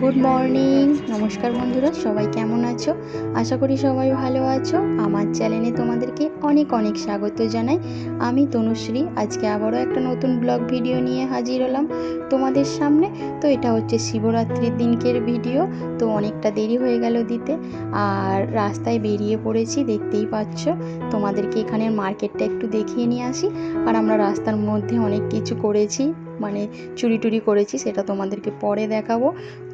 Good morning নমস্কার বন্ধুরা, সবাই কেমন আছো? আশা করি সবাই ভালো আছো। আমার চ্যানেলে তোমাদেরকে অনেক অনেক স্বাগত জানাই। আমি তনুশ্রী, আজকে আবারও একটা নতুন ব্লগ ভিডিও নিয়ে হাজির হলাম তোমাদের সামনে। তো এটা হচ্ছে শিবরাত্রির দিনকের ভিডিও, তো অনেকটা দেরি হয়ে গেল দিতে। আর রাস্তায় বেরিয়ে পড়েছি, দেখতেই পাচ্ছ। তোমাদেরকে এখানের মার্কেটটা একটু দেখিয়ে নিয়ে আসি। আর আমরা রাস্তার মধ্যে অনেক কিছু করেছি। মানে চুরি টুরি করেছি, সেটা তোমাদেরকে পরে দেখাবো।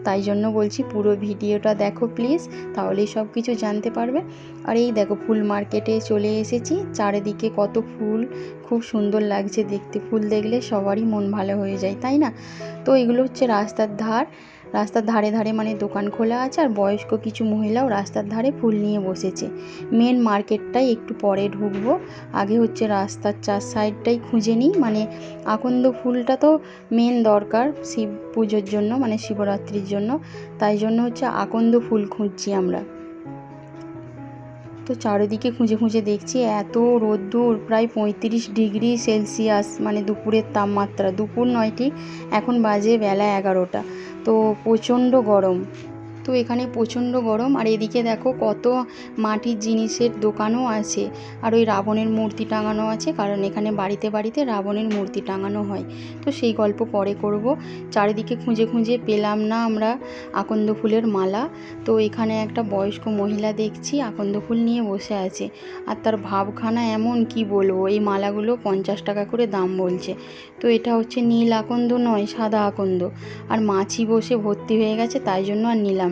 তাই জন্য বলছি পুরো ভিডিওটা দেখো প্লিজ তাহলেই সব কিছু জানতে পারবে। আর এই দেখো ফুল মার্কেটে চলে এসেছি, চারিদিকে কত ফুল, খুব সুন্দর লাগছে দেখতে। ফুল দেখলে সবারই মন ভালো হয়ে যায়, তাই না? তো এগুলো হচ্ছে রাস্তার ধার। রাস্তার ধারে ধারে মানে দোকান খোলা আছে আর বয়স্ক কিছু মহিলাও রাস্তার ধারে ফুল নিয়ে বসেছে। মেন মার্কেটটাই একটু পরে ঢুকবো। আগে হচ্ছে রাস্তার চার সাইডটাই খুঁজে নিই। মানে আকন্দ ফুলটা তো মেন দরকার শিব পুজোর জন্য মানে শিবরাত্রির জন্য। তাই জন্য হচ্ছে আকন্দ ফুল খুঁজছি আমরা। তো চারিদিকে খুঁজে খুঁজে দেখছি, এত রোদ্দুর, প্রায় পঁয়ত্রিশ ডিগ্রি সেলসিয়াস মানে দুপুরের তাপমাত্রা। দুপুর নয় ঠিক এখন বাজে বেলা এগারোটা। তো প্রচণ্ড গরম। তো এখানে প্রচণ্ড গরম আর এদিকে দেখো কত মাটির জিনিসের দোকানও আছে। আর ওই রাবণের মূর্তি টাঙানো আছে, কারণ এখানে বাড়িতে বাড়িতে রাবণের মূর্তি টাঙানো হয়। তো সেই গল্প পরে করব। চারিদিকে খুঁজে খুঁজে পেলাম না আমরা আকন্দ ফুলের মালা। তো এখানে একটা বয়স্ক মহিলা দেখছি আকন্দ ফুল নিয়ে বসে আছে। আর তার ভাবখানা এমন, কি বলব? এই মালাগুলো পঞ্চাশ টাকা করে দাম বলছে। তো এটা হচ্ছে নীল আকন্দ নয়, সাদা আকন্দ। আর মাছি বসে ভর্তি হয়ে গেছে, তাই জন্য আর নিলাম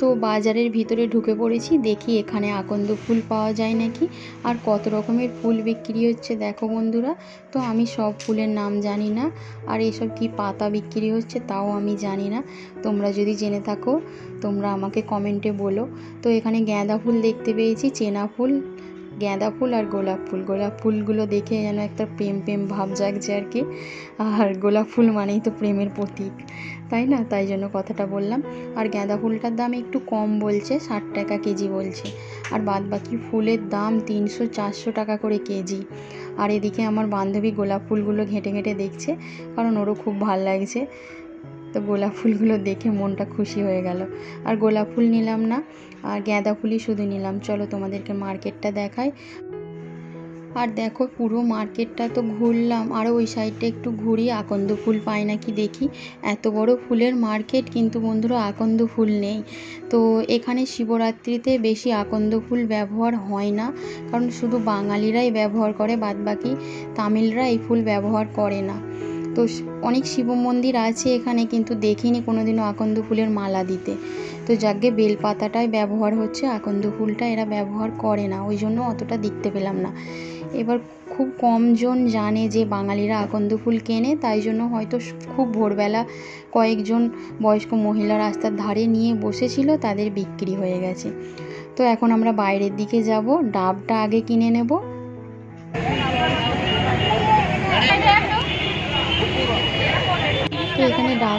তো বাজারের ভিতরে ঢুকে পড়েছি, দেখি এখানে আকন্দ ফুল পাওয়া যায় নাকি। আর কত রকমের ফুল বিক্রি হচ্ছে দেখো বন্ধুরা। তো আমি সব ফুলের নাম জানি না, আর এসব কি পাতা বিক্রি হচ্ছে তাও আমি জানি না। তোমরা যদি জেনে থাকো, তোমরা আমাকে কমেন্টে বলো। তো এখানে গাঁদা ফুল দেখতে পেয়েছি, চেনা ফুল। গাঁদা ফুল আর গোলাপ ফুল। গোলাপ ফুলগুলো দেখে যেন একটা প্রেম প্রেম ভাব জাগছে আর কি। আর গোলাপ ফুল মানেই তো প্রেমের প্রতীক, তাই না? তাই জন্য কথাটা বললাম। আর গাঁদা ফুলটার দাম একটু কম বলছে, ষাট টাকা কেজি বলছে। আর বাদ বাকি ফুলের দাম তিনশো, চারশো টাকা করে কেজি। আর এদিকে আমার বান্ধবী গোলাপ ফুলগুলো ঘেঁটে ঘেঁটে দেখছে, কারণ ওরও খুব ভালো লাগছে। তো গোলাপ ফুলগুলো দেখে মনটা খুশি হয়ে গেল। আর গোলাপ ফুল নিলাম না, আর গাঁদা ফুলই শুধু নিলাম। চলো তোমাদেরকে মার্কেটটা দেখাই। আর দেখো পুরো মার্কেটটা তো ঘুরলাম। আরও ওই সাইডটা একটু ঘুরি, আকন্দ ফুল পাই নাকি দেখি। এত বড় ফুলের মার্কেট, কিন্তু বন্ধুরা আকন্দ ফুল নেই। তো এখানে শিবরাত্রিতে বেশি আকন্দ ফুল ব্যবহার হয় না, কারণ শুধু বাঙালিরাই ব্যবহার করে, বাদবাকি তামিলরা এই ফুল ব্যবহার করে না। তো অনেক শিব মন্দির আছে এখানে কিন্তু দেখিনি কোনোদিনও আকন্দ ফুলের মালা দিতে। তো যাকে বেলপাতাটাই ব্যবহার হচ্ছে, আকন্দ ফুলটা এরা ব্যবহার করে না, ওই জন্য অতটা দেখতে পেলাম না। এবার খুব কমজন জানে যে বাঙালিরা আকন্দ ফুল কেনে, তাই জন্য হয়তো খুব ভোরবেলা কয়েকজন বয়স্ক মহিলা রাস্তার ধারে নিয়ে বসেছিল, তাদের বিক্রি হয়ে গেছে। তো এখন আমরা বাইরের দিকে যাব, ডাবটা আগে কিনে নেব।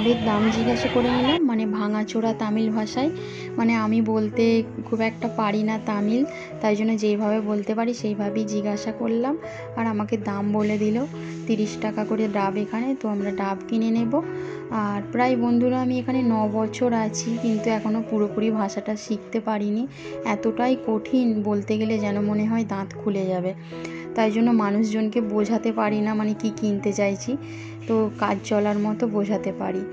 তো ডাবের দাম জিজ্ঞাসা করে নিলাম মানে ভাঙাচোরা তামিল ভাষায়। মানে আমি বলতে খুব একটা পারি না তামিল, তাই জন্য যেইভাবে বলতে পারি সেইভাবেই জিজ্ঞাসা করলাম। আর আমাকে দাম বলে দিল, তিরিশ টাকা করে ডাব এখানে, তো আমরা ডাব কিনে নেব। আর প্রায় বন্ধুরা, আমি এখানে ন বছর আছি, কিন্তু এখনও পুরোপুরি ভাষাটা শিখতে পারিনি। এতটাই কঠিন বলতে গেলে যেন মনে হয় দাঁত খুলে যাবে। তাই জন্য মানুষজনকে বোঝাতে পারি না মানে কি কিনতে চাইছি। তো কাজ চলার মতো বোঝাতে পারি।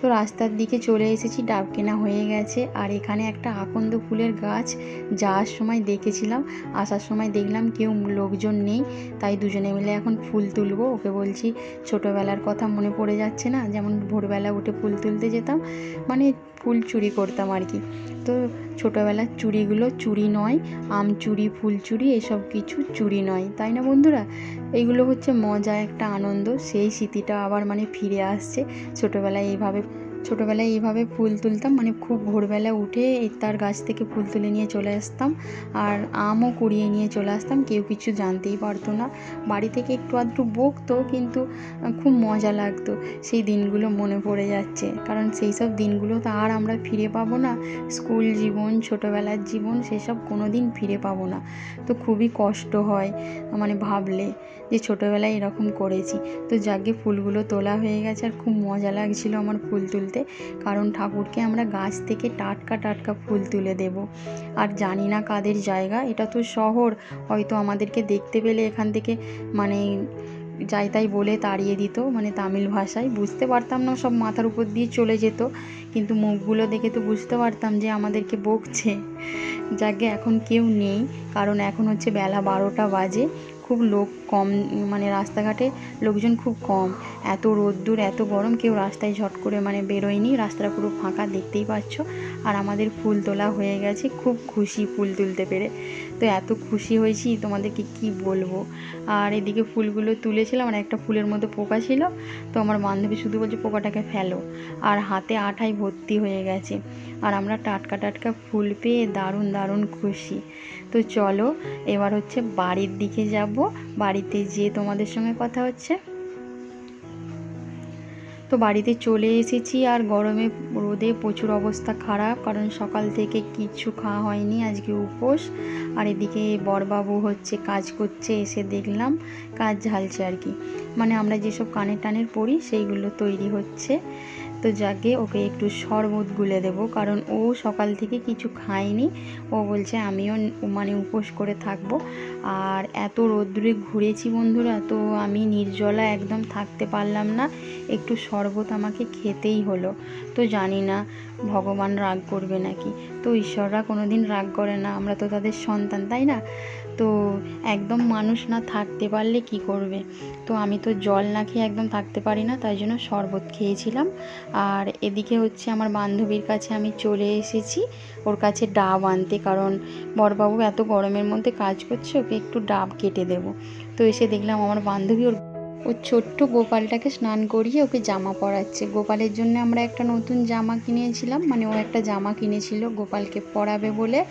তো রাস্তার দিকে চলে এসেছি, ডাব কেনা হয়ে গেছে। আর এখানে একটা আকন্দ ফুলের গাছ যাওয়ার সময় দেখেছিলাম, আসার সময় দেখলাম কেউ লোকজন নেই। তাই দুজনে মিলে এখন ফুল তুলবো। ওকে বলছি, ছোটোবেলার কথা মনে পড়ে যাচ্ছে না? যেমন ভোরবেলা উঠে ফুল তুলতে যেতাম মানে ফুল চুরি করতাম আর কি। তো ছোটোবেলার চুরিগুলো চুরি নয়, আম চুরি ফুল চুরি এসব কিছু চুরি নয়। তাই না বন্ধুরা? এইগুলো হচ্ছে মজা একটা আনন্দ। সেই স্মৃতিটা আবার মানে ফিরে আসছে। ছোটোবেলায় এইভাবে ছোটোবেলায় এইভাবে ফুল তুলতাম মানে খুব ভোরবেলা উঠে তার গাছ থেকে ফুল তুলে নিয়ে চলে আসতাম আর আমও কুড়িয়ে নিয়ে চলে আসতাম, কেউ কিছু জানতেই পারতো না। বাড়ি থেকে একটু আধটু বকতো, কিন্তু খুব মজা লাগতো। সেই দিনগুলো মনে পড়ে যাচ্ছে। কারণ সেই সব দিনগুলো তো আর আমরা ফিরে পাবো না। স্কুল জীবন, ছোটোবেলার জীবন, সেসব কোনো দিন ফিরে পাবো না। তো খুবই কষ্ট হয় মানে ভাবলে যে ছোটোবেলায় এরকম করেছি। তো যাকে ফুলগুলো তোলা হয়ে গেছে আর খুব মজা লাগছিল আমার ফুল তুলতে। কারণ ঠাকুরকে আমরা গাছ থেকে টাটকা টাটকা ফুল তুলে দেব। আর জানি না কাদের জায়গা, এটা তো শহর। হয়তো আমাদেরকে দেখতে পেলে এখান থেকে মানে যাই তাই বলে তাড়িয়ে দিত মানে তামিল ভাষায়। বুঝতে পারতাম না সব মাথার উপর দিয়ে চলে যেত, কিন্তু মুখগুলো দেখে তো বুঝতে পারতাম যে আমাদেরকে বকছে। যাকে এখন কেউ নেই, কারণ এখন হচ্ছে বেলা বারোটা বাজে। খুব লোক কম মানে রাস্তাঘাটে লোকজন খুব কম। এত রোদ্দুর, এত গরম, কেউ রাস্তায় ঝট করে মানে বেরোয়নি। রাস্তাটা পুরো ফাঁকা, দেখতেই পাচ্ছ। আর আমাদের ফুল তোলা হয়ে গেছে। খুব খুশি ফুল তুলতে পেরে। তো এত খুশি হয়েছি, তোমাদেরকে কি বলব? আর এদিকে ফুলগুলো তুলেছিলাম আর একটা ফুলের মধ্যে পোকা ছিল। তো আমার বান্ধবী শুধু বলছে, পোকাটাকে ফেলো। আর হাতে আঠায় ভর্তি হয়ে গেছে। আর আমরা টাটকা টাটকা ফুল পেয়ে দারুণ দারুণ খুশি। তো চলো, এবার হচ্ছে বাড়ির দিকে যাব। বাড়িতে যেয়ে তোমাদের সঙ্গে কথা হচ্ছে। তো বাড়িতে চলে এসেছি আর গরমে রোদে প্রচুর অবস্থা খারাপ, কারণ সকাল থেকে কিচ্ছু খাওয়া হয়নি, আজকে উপোস। আর এদিকে বরবাবু হচ্ছে কাজ করছে, এসে দেখলাম কাজ ঝালছে আর কি। মানে আমরা যেসব কানের টানের পড়ি সেইগুলো তৈরি হচ্ছে। তো যাকে ওকে একটু শরবত গুলে দেব, কারণ ও সকাল থেকে কিছু খায়নি। ও বলছে, আমিও মানে উপোস করে থাকব। আর এত রোদ্দুরে ঘুরেছি বন্ধুরা, তো আমি নির্জলা একদম থাকতে পারলাম না। একটু শরবত আমাকে খেতেই হলো। তো জানি না, ভগবান রাগ করবে নাকি? তো ঈশ্বররা কোনো দিন রাগ করে না, আমরা তো তাদের সন্তান, তাই না? তো একদম মানুষ না থাকতে পারলে কি করবে? তো আমি তো জল না খেয়ে একদম থাকতে পারি না, তাই জন্য শরবত খেয়েছিলাম। আর এদিকে হচ্ছে আমার বান্ধবীর কাছে আমি চলে এসেছি ওর কাছে ডাব আনতে। কারণ বড়বাবু এত গরমের মধ্যে কাজ করছে, ওকে একটু ডাব কেটে দেবো। তো এসে দেখলাম আমার বান্ধবী ওর ওর ছোট্ট গোপালটাকে স্নান করিয়ে ওকে জামা পরাচ্ছে। গোপালের জন্য আমরা একটা নতুন জামা কিনেছিলাম মানে ও একটা জামা কিনেছিল গোপালকে পরাবে বলে।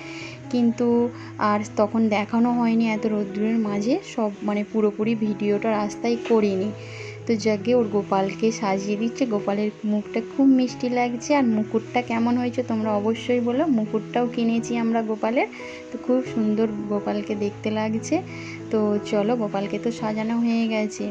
কিন্তু আর তখন দেখানো হয়নি এত রোদ্দুরের মাঝে, সব মানে পুরোপুরি ভিডিওটা রাস্তায় করিনি। তো যাকে ওর গোপালকে সাজিয়ে দিচ্ছে। গোপালের মুখটা খুব মিষ্টি লাগছে আর মুকুটটা কেমন হয়েছে তোমরা অবশ্যই বলো। মুকুটটাও কিনেছি আমরা গোপালের। তো খুব সুন্দর গোপালকে দেখতে লাগছে। তো চলো গোপালকে তো সাজানো হয়ে গেছে।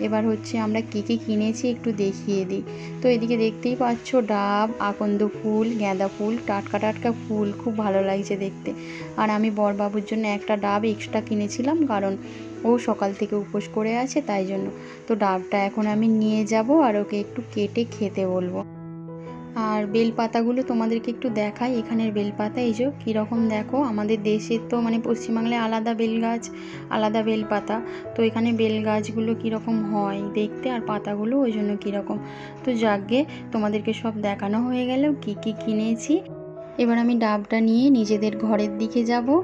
এবার হচ্ছে আমরা কী কী কিনেছি একটু দেখিয়ে দিই। তো এদিকে দেখতেই পাচ্ছ ডাব, আকন্দ ফুল, গাঁদা ফুল, টাটকা টাটকা ফুল। খুব ভালো লাগছে দেখতে। আর আমি বরবাবুর জন্য একটা ডাব এক্সট্রা কিনেছিলাম কারণ ও সকাল থেকে উপোস করে আছে, তাই জন্য। তো ডাবটা এখন আমি নিয়ে যাব আর ওকে একটু কেটে খেতে বলব। আর বেলপাতাগুলো তোমাদেরকে একটু দেখাই, এখানের বেলপাতা, এই যে কীরকম দেখো, আমাদের দেশের তো মানে পশ্চিমবাংলায় আলাদা বেল গাছ আলাদা বেলপাতা। তো এখানে বেল গাছগুলো কীরকম হয় দেখতে আর পাতাগুলো ওই জন্য কীরকম। তো যাকগে, তোমাদেরকে সব দেখানো হয়ে গেল, কি কি কিনেছি। এবার আমি ডাবটা নিয়ে নিজেদের ঘরের দিকে যাব।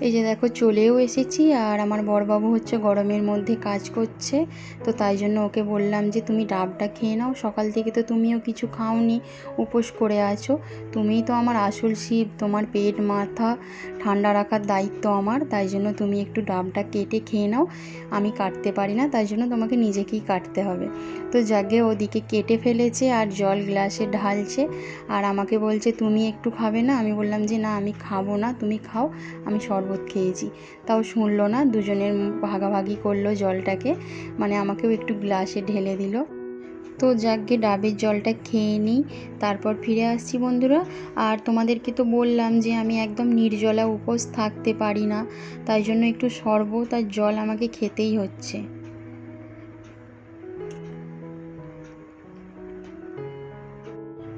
এই যে দেখো চলেও এসেছি আর আমার বড়বাবু হচ্ছে গরমের মধ্যে কাজ করছে। তো তাই জন্য ওকে বললাম যে, তুমি ডাবটা খেয়ে নাও। সকাল থেকে তো তুমিও কিছু খাওনি, উপোস করে আছো। তুমিই তো আমার আসল শিব। তোমার পেট, মাথা ঠান্ডা রাখার দায়িত্ব আমার। তাই জন্য তুমি একটু ডাবটা কেটে খেয়ে নাও। আমি কাটতে পারি না, তাই জন্য তোমাকে নিজেকেই কাটতে হবে। তো যাকে ওদিকে কেটে ফেলেছে আর জল গ্লাসে ঢালছে আর আমাকে বলছে, তুমি একটু খাবে না? আমি বললাম যে, না, আমি খাব না। তুমি খাও। আমি শরবত খেয়েছি। তাও শুনলো না, দুজনের ভাগাভাগি করল জলটাকে মানে আমাকেও একটু গ্লাসে ঢেলে দিল। তো যাকগে ডাবের জলটা খেয়ে নিই তারপর ফিরে আসছি বন্ধুরা। আর তোমাদেরকে তো বললাম যে আমি একদম নির্জলা উপোস থাকতে পারি না, তাই জন্য একটু শরবত আর জল আমাকে খেতেই হচ্ছে।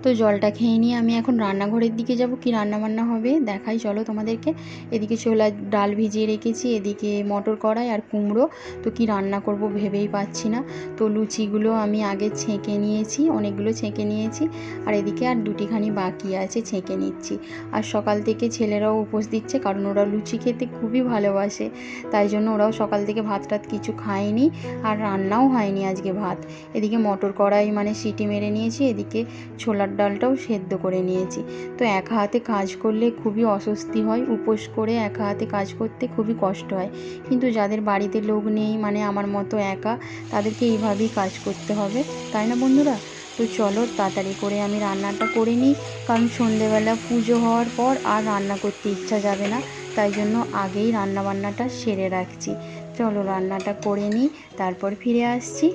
তো জলটা খেয়ে নিয়ে আমি এখন রান্নাঘরের দিকে যাব। কি রান্না বান্না হবে? দেখাই, চলো তোমাদেরকে। এদিকে ছোলা ডাল ভিজিয়ে রেখেছি, এদিকে মটর কড়াই আর কুমড়ো। তো কি রান্না করব ভেবেই পাচ্ছি না। তো লুচিগুলো আমি আগে ছেঁকে নিয়েছি, অনেকগুলো ছেঁকে নিয়েছি। আর এদিকে আর দুটিখানি বাকি আছে, ছেঁকে নিচ্ছি। আর সকাল থেকে ছেলেরাও উপোস দিচ্ছে, কারণ ওরা লুচি খেতে খুবই ভালোবাসে। তাই জন্য ওরাও সকাল থেকে ভাত টাত কিছু খায়নি, আর রান্নাও হয়নি আজকে ভাত। এদিকে মটর কড়াই মানে সিটি মেরে নিয়েছি, এদিকে ছোলার ডালটাও সেদ্ধ করে নিয়েছি। তো একা হাতে কাজ করলে খুবই অস্বস্তি হয়, উপোস করে একা হাতে কাজ করতে খুবই কষ্ট হয়। কিন্তু যাদের বাড়িতে লোক নেই মানে আমার মতো একা, তাদেরকে এইভাবেই কাজ করতে হবে, তাই না বন্ধুরা? তো চলো তাড়াতাড়ি করে আমি রান্নাটা করে নিই, কারণ সন্ধেবেলা পুজো হওয়ার পর আর রান্না করতে ইচ্ছা যাবে না, তাই জন্য আগেই রান্না বান্নাটা সেরে রাখছি। চলো রান্নাটা করে নিই, তারপর ফিরে আসছি।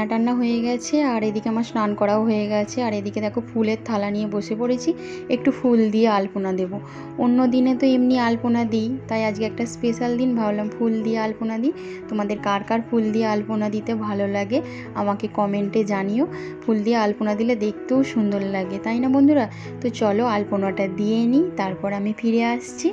রান্না টান্না হয়ে গেছে, আর এদিকে আমার স্নান করাও হয়ে গেছে, আর এদিকে দেখো ফুলের থালা নিয়ে বসে পড়েছি, একটু ফুল দিয়ে আলপনা দেব। অন্য দিনে তো এমনি আলপনা দিই, তাই আজকে একটা স্পেশাল দিন, ভাবলাম ফুল দিয়ে আলপনা দিই। তোমাদের কার কার ফুল দিয়ে আলপনা দিতে ভালো লাগে, আমাকে কমেন্টে জানিও। ফুল দিয়ে আলপনা দিলে দেখতেও সুন্দর লাগে, তাই না বন্ধুরা? তো চলো আলপনাটা দিয়ে নিই, তারপর আমি ফিরে আসছি।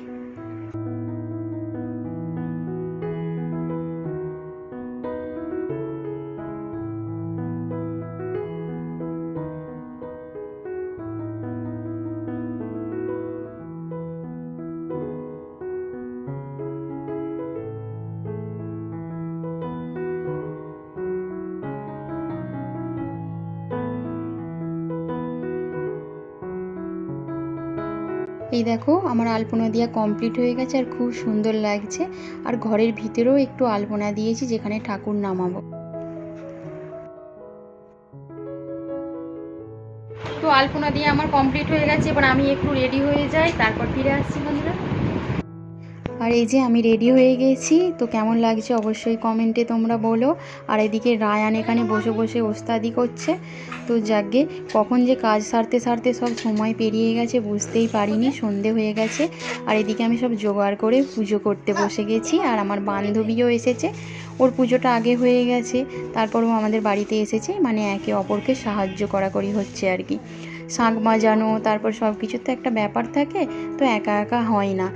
এই দেখো, আমার আলপনা দেওয়া কমপ্লিট হয়ে গেছে আর খুব সুন্দর লাগছে। আর ঘরের ভিতরেও একটু আলপনা দিয়েছি যেখানে ঠাকুর নামাবো। তো আলপনা দিয়ে আমার কমপ্লিট হয়ে গেছে, এবার আমি একটু রেডি হয়ে যাই, তারপর ফিরে আসছি বন্ধুরা। আর এই যে আমি রেডি হয়ে গেছি, তো কেমন লাগছে অবশ্যই কমেন্টে তোমরা বলো। আর এদিকে রায়ান এখানে বসে বসে ওস্তাদি করছে। তো যাকে কখন যে কাজ সারতে সারতে সব সময় পেরিয়ে গেছে, বুঝতেই পারিনি, সন্ধে হয়ে গেছে। আর এদিকে আমি সব জোগাড় করে পুজো করতে বসে গেছি, আর আমার বান্ধবীও এসেছে। ওর পুজোটা আগে হয়ে গেছে, তারপরও আমাদের বাড়িতে এসেছে মানে একে অপরকে সাহায্য করাকরি হচ্ছে আর কি। শাঁখ বাজানো তারপর সব কিছুর তো একটা ব্যাপার থাকে তো একা একা হয় না।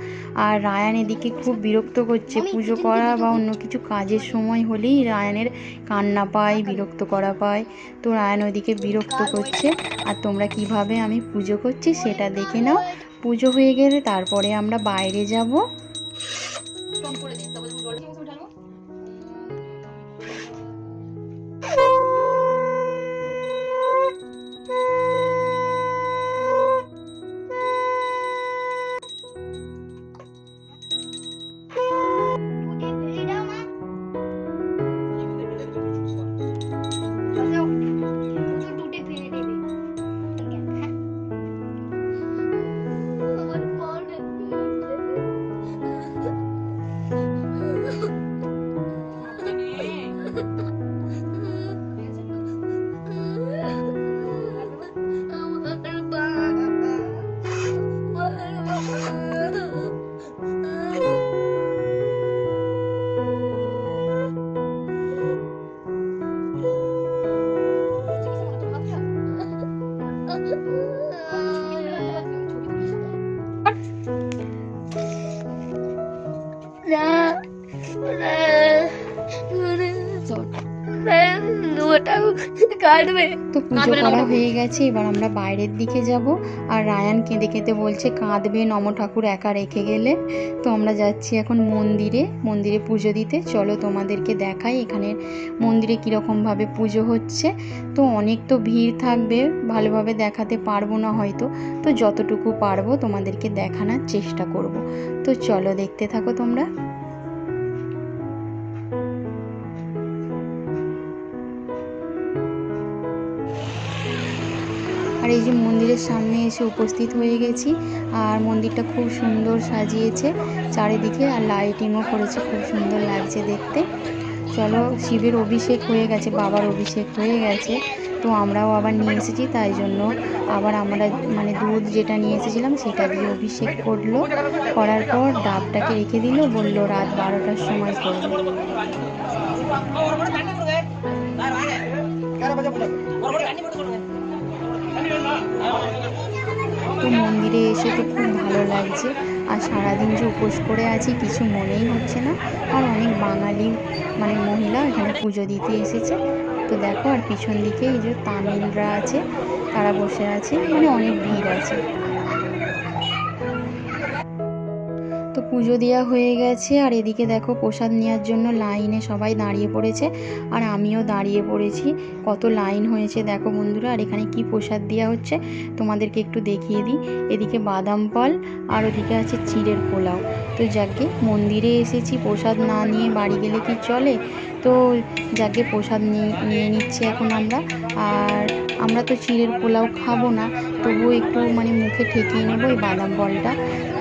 আর রায়ান এদিকে খুব বিরক্ত করছে পুজো করা বা অন্য কিছু কাজের সময় হলেই রায়ানের কান্না পায় বিরক্ত করা পায়। তো রায়ান ওইদিকে বিরক্ত করছে আর তোমরা কীভাবে আমি পুজো করছি সেটা দেখে নাও। পুজো হয়ে গেলে তারপরে আমরা বাইরে যাব। কাটবে তো পুজো করা হয়ে গেছে এবার আমরা বাইরের দিকে যাব। আর রায়ান কেঁদে কেঁদে বলছে কাঁদবে নম ঠাকুর একা রেখে গেলে। তো আমরা যাচ্ছি এখন মন্দিরে মন্দিরে পুজো দিতে। চলো তোমাদেরকে দেখাই এখানে মন্দিরে কীরকমভাবে পুজো হচ্ছে। তো অনেক তো ভিড় থাকবে ভালোভাবে দেখাতে পারব না হয়তো। তো যতটুকু পারব তোমাদেরকে দেখানোর চেষ্টা করব। তো চলো দেখতে থাকো তোমরা। এই যে মন্দিরের সামনে এসে উপস্থিত হয়ে গেছি। আর মন্দিরটা খুব সুন্দর সাজিয়েছে চারিদিকে, আর লাইটিংও করেছে, খুব সুন্দর লাগছে দেখতে। চলো, শিবের অভিষেক হয়ে গেছে, বাবার অভিষেক হয়ে গেছে। তো আমরাও আবার নিয়ে এসেছি, তাই জন্য আবার আমরা মানে দুধ যেটা নিয়ে এসেছিলাম, সেটা দিয়ে অভিষেক করল। করার পর ডাবটাকে রেখে দিল, বলল রাত বারোটার সময় করবে। তো মন্দিরে এসে তো খুব ভালো লাগছে। আর সারাদিন যে উপোস করে আছি, কিছু মনেই হচ্ছে না। আর অনেক বাঙালি মানে মহিলা এখানে পুজো দিতে এসেছে। তো দেখো আর পিছন দিকে এই যে তামিলরা আছে, তারা বসে আছে মানে অনেক ভিড় আছে। তো পুজো দেওয়া হয়ে গেছে। আর এদিকে দেখো প্রসাদ নেওয়ার জন্য লাইনে সবাই দাঁড়িয়ে পড়েছে। আর আমিও দাঁড়িয়ে পড়েছি। কত লাইন হয়েছে দেখো বন্ধুরা। আর এখানে কি প্রসাদ দেওয়া হচ্ছে তোমাদেরকে একটু দেখিয়ে দিই। এদিকে বাদাম ফল আর ওদিকে আছে চিড়ের পোলাও। তো যাকে মন্দিরে এসেছি প্রসাদ না নিয়ে বাড়ি গেলে কি চলে? তো যাকে প্রসাদ নিয়ে নিচ্ছি এখন আমরা। আর আমরা তো চিড়ের পোলাও খাব না। তবুও একটু মানে মুখে ঠেকিয়ে নেব এই বাদাম ফলটা।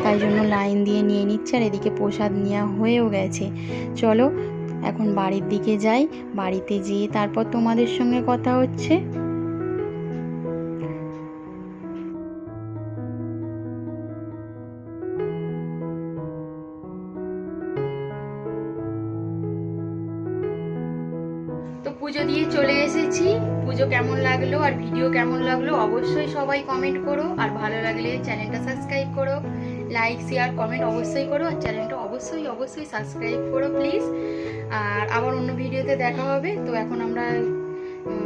তাই জন্য লাইন দিয়ে নিয়ে নিচ্ছে আর এদিকে প্রসাদ নেওয়া হয়েও গেছে। চলো, এখন বাড়ির দিকে যাই। বাড়িতে যেয়ে তারপর তোমাদের সঙ্গে কথা হচ্ছে। পুজো দিয়ে চলে এসেছি। পুজো কেমন লাগল আর ভিডিও কেমন লাগল অবশ্যই সবাই কমেন্ট করো। আর ভালো লাগলে চ্যানেলটা সাবস্ক্রাইব করো। লাইক শেয়ার কমেন্ট অবশ্যই করো আর চ্যানেলটা অবশ্যই অবশ্যই সাবস্ক্রাইব করো প্লিজ আর আবার অন্য ভিডিওতে দেখা হবে। তো এখন আমরা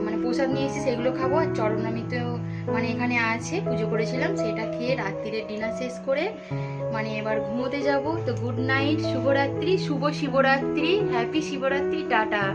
মানে প্রসাদ নিয়ে এসেছি, সেগুলো খাব। আর চরণামিতেও মানে এখানে আছে, পুজো করেছিলাম, সেটা খেয়ে রাত্রিরে ডিনার শেষ করে মানে এবার ঘুমোতে যাব। তো গুড নাইট শুভরাত্রি, শুভ শিবরাত্রি হ্যাপি শিবরাত্রি, টাটা।